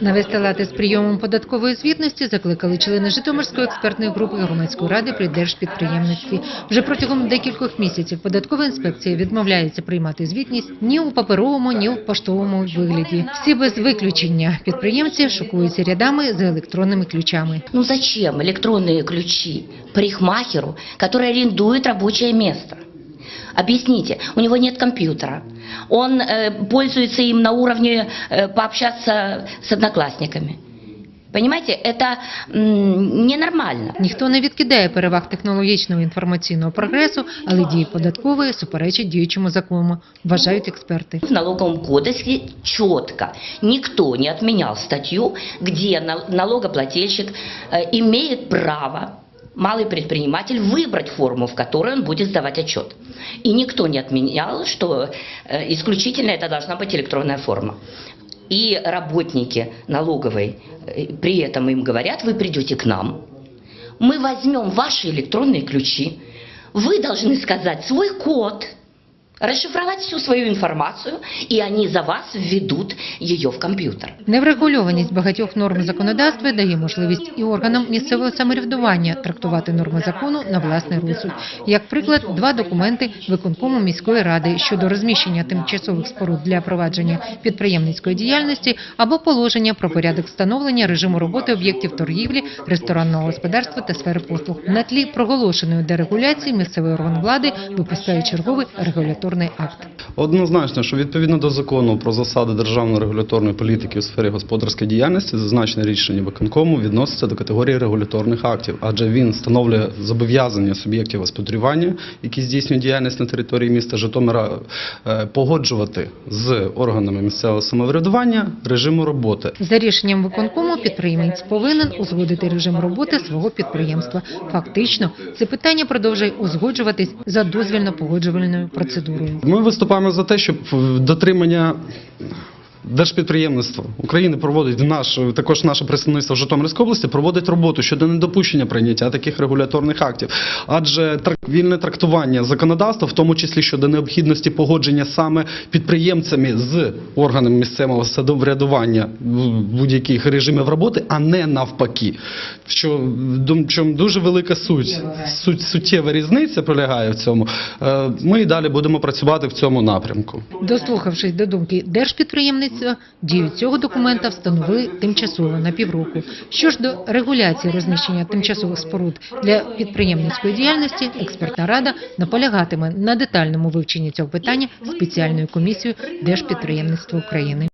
Навести лати з прийомом податкової звітності закликали члени Житомирської експертної групи громадської ради при держпідприємництві. Вже протягом декількох місяців податкова інспекція відмовляється приймати звітність ні у паперовому, ні у поштовому вигляді. Всі без виключення підприємці шокуються рядами за електронними ключами. Ну зачем электронные ключи парикмахеру, который арендует рабочее место? Объясните, у него нет компьютера. Он э, пользуется им на уровне э, пообщаться с одноклассниками. Понимаете, это м, ненормально. Ніхто не відкидає переваг технологічного інформаційного прогресу, але дії податкової суперечать діючому закону, вважають експерти. В налоговом кодексе четко никто не отменял статью, где нал- налогоплательщик э, имеет право малый предприниматель выбрать форму, в которой он будет сдавать отчет. И никто не отменял, что э, исключительно это должна быть электронная форма. И работники налоговой э, при этом им говорят, вы придете к нам, мы возьмем ваши электронные ключи, вы должны сказать свой код, расшифровать всю свою информацию, и они за вас введут ее в компьютер. Неврегульованість багатьох норм законодавства дає можливість і органам місцевого самоврядування трактувати норми закону на власний розсуд. Як приклад, два документи виконкому міської ради щодо розміщення тимчасових споруд для провадження підприємницької діяльності або положення про порядок встановлення режиму роботи об'єктів торгівлі, ресторанного господарства та сфери послуг. На тлі проголошеної дерегуляції місцевий орган влади випускає черговий регуляторний акт. Однозначно, що відповідно до закону про засади державної регуляторної політики у сфері господарської діяльності, зазначене рішення виконкому відноситься до категорії регуляторних актів, адже він встановлює зобов'язання суб'єктів господарювання, які здійснюють діяльність на території міста Житомира, е, погоджувати з органами місцевого самоврядування режиму роботи. За рішенням виконкому підприємець повинен узгодити режим роботи свого підприємства. Фактично, це питання продовжує узгоджуватись за дозвільно-погоджувальною процедурою. Ми виступаємо за те, щоб дотримання Держпідприємництво України проводить наш також наше представництво в Житомирській області проводить роботу щодо недопущення прийняття таких регуляторних актів, адже вільне трактування законодавства, в тому числі щодо необхідності погодження саме підприємцями з органами місцевого самоврядування в будь-яких режимів роботи, а не навпаки. Що чому дуже велика суть, суть суттєва різниця полягає в цьому. Е, Ми і далі будемо працювати в цьому напрямку. Дослухавшись до думки держпідприємництва, дію цього документа встановили тимчасово на півроку. Що ж до регуляції розміщення тимчасових споруд для підприємницької діяльності, експертна рада наполягатиме на детальному вивченні цього питання спеціальною комісією Держпідприємництва України.